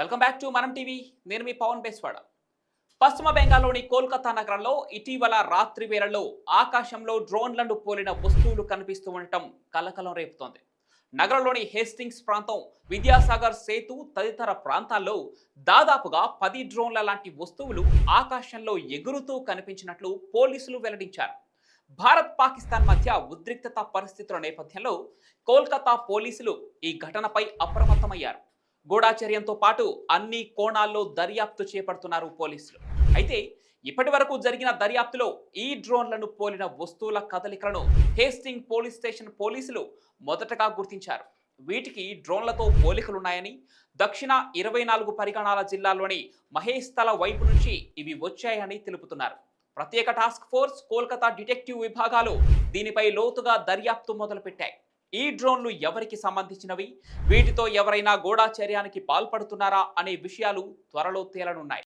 Welcome back to Manam TV నేను మీ పవన్ బేస్వాడ. పశ్చిమ బెంగాల్లోని కోల్కతా నగరంలో ఇటీవల రాత్రి వేళల్లో ఆకాశంలో డ్రోన్లను పోలిన వస్తువులు కనిపిస్తూ ఉండటం కలకలం రేపుతోంది. నగరంలోని హేస్టింగ్స్ ప్రాంతం విద్యాసాగర్ సేతు తదితర ప్రాంతాల్లో దాదాపుగా పది డ్రోన్ల లాంటి వస్తువులు ఆకాశంలో ఎగురుతూ కనిపించినట్లు పోలీసులు వెల్లడించారు. భారత్ పాకిస్తాన్ మధ్య ఉద్రిక్తత పరిస్థితుల నేపథ్యంలో కోల్కతా పోలీసులు ఈ ఘటనపై అప్రమత్తమయ్యారు. గూఢాచర్యంతో పాటు అన్ని కోణాల్లో దర్యాప్తు చేపడుతున్నారు పోలీసులు. అయితే ఇప్పటి వరకు జరిగిన దర్యాప్తులో ఈ డ్రోన్లను పోలిన వస్తువుల కదలికలను హేస్టింగ్ పోలీస్ స్టేషన్ పోలీసులు మొదటగా గుర్తించారు. వీటికి డ్రోన్లతో పోలికలున్నాయని దక్షిణ ఇరవై నాలుగు పరిగణాల జిల్లాలోని మహేస్తల వైపు నుంచి ఇవి వచ్చాయని తెలుపుతున్నారు. ప్రత్యేక టాస్క్ ఫోర్స్ కోల్కతా డిటెక్టివ్ విభాగాలు దీనిపై లోతుగా దర్యాప్తు మొదలుపెట్టాయి. ఈ డ్రోన్లు ఎవరికి సంబంధించినవి? వీటితో ఎవరైనా గూఢాచర్యానికి పాల్పడుతున్నారా? అనే విషయాలు త్వరలో తేలనున్నాయి.